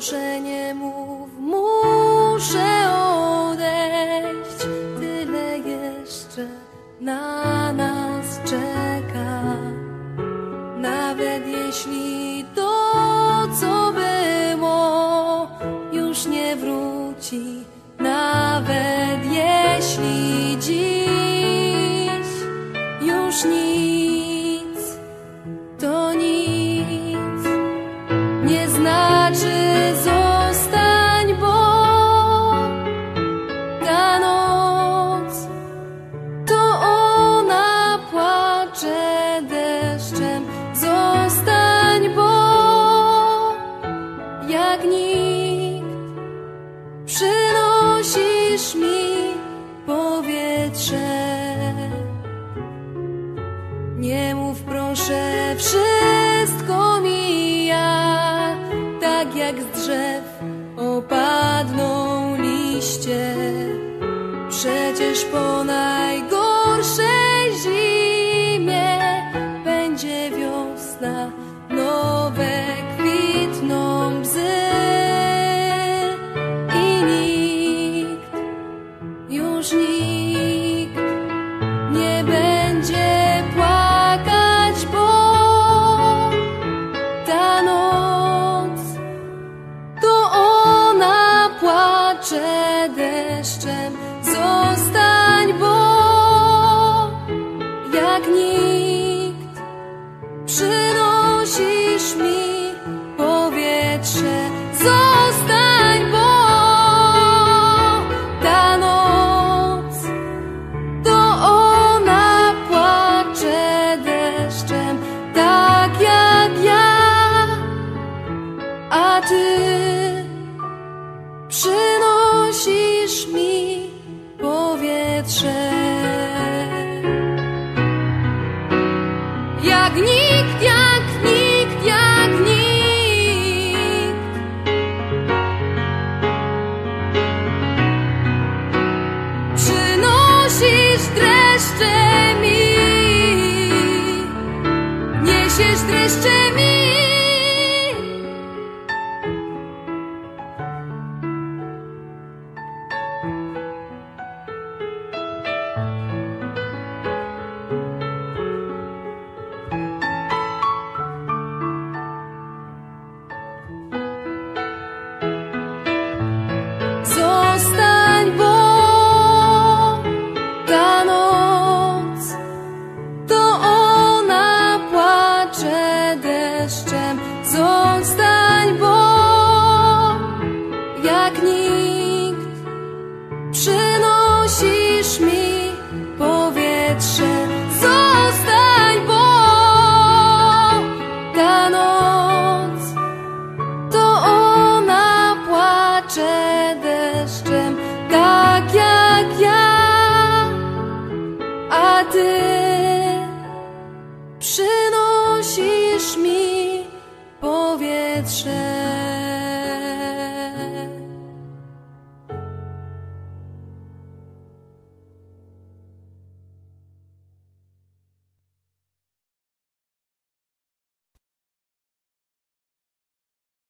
proszę nie mów, muszę odejść. Tyle jeszcze na nas czeka. Nawet jeśli znaczy zostań, bo ta noc to ona płacze deszczem. Zostań, bo jak nikt przynosisz mi powietrze. Nie mów proszę, wszystko jak z drzew opadną liście. Przecież po najgorszej zimie będzie wiosna, nowe kwitną bzy i nikt, już nikt przynosisz mi powietrze. Zostań, bo ta noc to ona płacze deszczem, tak jak ja, a ty przynosisz mi powietrze. Jak nikt, jak dreszcze mi, niesiesz dreszcze jak nikt. Przynosisz mi powietrze. Zostań, bo ta noc to ona płacze deszczem, tak jak ja, a ty przynosisz mi.